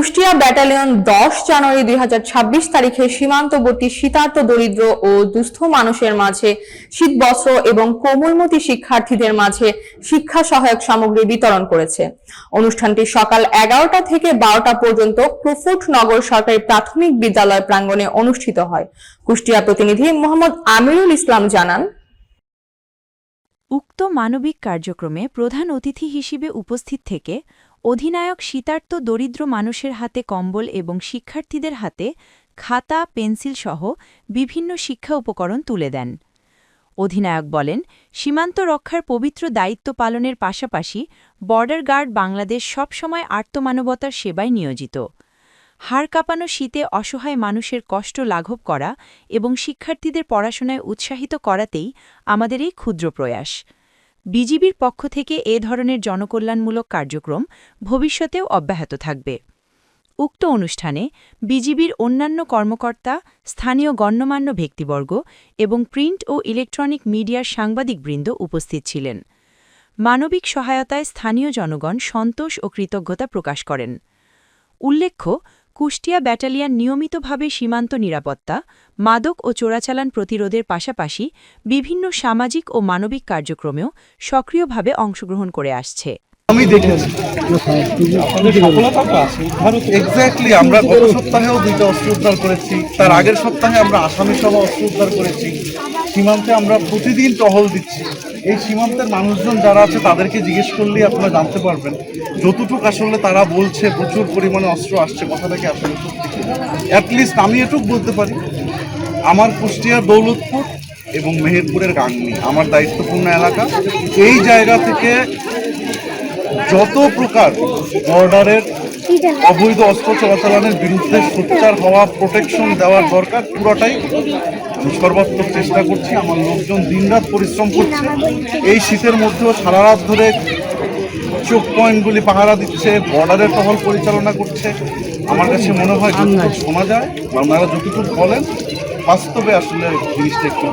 Kushtia battalion দশ জানুয়ারি দুই তারিখে সীমান্তবর্তী শীতার্ত দরিদ্র ও দুস্থ মানুষের মাঝে শীতবস্ত্র এবং কোমলমতি শিক্ষার্থীদের মাঝে শিক্ষা সহায়ক সামগ্রী বিতরণ করেছে। অনুষ্ঠানটি সকাল এগারোটা থেকে বারোটা পর্যন্ত ক্রুফুট নগর সরকারি প্রাথমিক বিদ্যালয় প্রাঙ্গণে অনুষ্ঠিত হয়। কুষ্টিয়া প্রতিনিধি মোহাম্মদ আমিরুল ইসলাম জানান, উক্ত মানবিক কার্যক্রমে প্রধান অতিথি হিসেবে উপস্থিত থেকে অধিনায়ক শীতার্ত দরিদ্র মানুষের হাতে কম্বল এবং শিক্ষার্থীদের হাতে খাতা, পেন্সিল সহ বিভিন্ন শিক্ষা উপকরণ তুলে দেন। অধিনায়ক বলেন, সীমান্ত রক্ষার পবিত্র দায়িত্ব পালনের পাশাপাশি বর্ডার গার্ড বাংলাদেশ সবসময় আর্তমানবতার সেবায় নিয়োজিত। হাড় কাঁপানো শীতে অসহায় মানুষের কষ্ট লাঘব করা এবং শিক্ষার্থীদের পড়াশোনায় উৎসাহিত করাতেই আমাদের এই ক্ষুদ্র প্রয়াস। বিজিবির পক্ষ থেকে এ ধরনের জনকল্যাণমূলক কার্যক্রম ভবিষ্যতেও অব্যাহত থাকবে। উক্ত অনুষ্ঠানে বিজিবির অন্যান্য কর্মকর্তা, স্থানীয় গণ্যমান্য ব্যক্তিবর্গ এবং প্রিন্ট ও ইলেকট্রনিক মিডিয়ার সাংবাদিকবৃন্দ উপস্থিত ছিলেন। মানবিক সহায়তায় স্থানীয় জনগণ সন্তোষ ও কৃতজ্ঞতা প্রকাশ করেন। উল্লেখ্য কুষ্টিয়া ব্যাটালিয়ান নিয়মিতভাবে সীমান্ত নিরাপত্তা, মাদক ও চোরাচালান প্রতিরোধের পাশাপাশি বিভিন্ন সামাজিক ও মানবিক কার্যক্রমেও সক্রিয়ভাবে অংশগ্রহণ করে আসছে। আমরা গত সপ্তাহেও দুইটা অস্ত্র উদ্ধার করেছি। তার আগের সপ্তাহে আমরা আসামি সহ অস্ত্র উদ্ধার করেছি। সীমান্তে আমরা প্রতিদিন টহল দিচ্ছি। এই সীমান্তের মানুষজন যারা আছে, তাদেরকে জিজ্ঞেস করলেই আপনারা জানতে পারবেন। যতটুকু আসলে তারা বলছে, প্রচুর পরিমাণে অস্ত্র আসছে কথাটাকে আসলে অ্যাটলিস্ট আমি এটুক বলতে পারি, আমার কুষ্টিয়ার দৌলতপুর এবং মেহেরপুরের গাংনি, আমার দায়িত্বপূর্ণ এলাকা। এই জায়গা থেকে যত প্রকার বর্ডারের অবৈধ অস্ত্র চলাচলের বিরুদ্ধে সোচ্চার হওয়া প্রোটেকশন দেওয়ার দরকার, পুরোটাই সর্বাত্মক চেষ্টা করছি, আমার লোকজন দিনরাত পরিশ্রম করছে। এই শীতের মধ্যেও সারা রাত ধরে চোখ পয়েন্টগুলি পাহারা দিচ্ছে, বর্ডারের টহল পরিচালনা করছে। আমার কাছে মনে হয় যতটুকু শোনা যায়, বা ওনারা যতটুকু বলেন, বাস্তবে আসলে জিনিসটা একটু।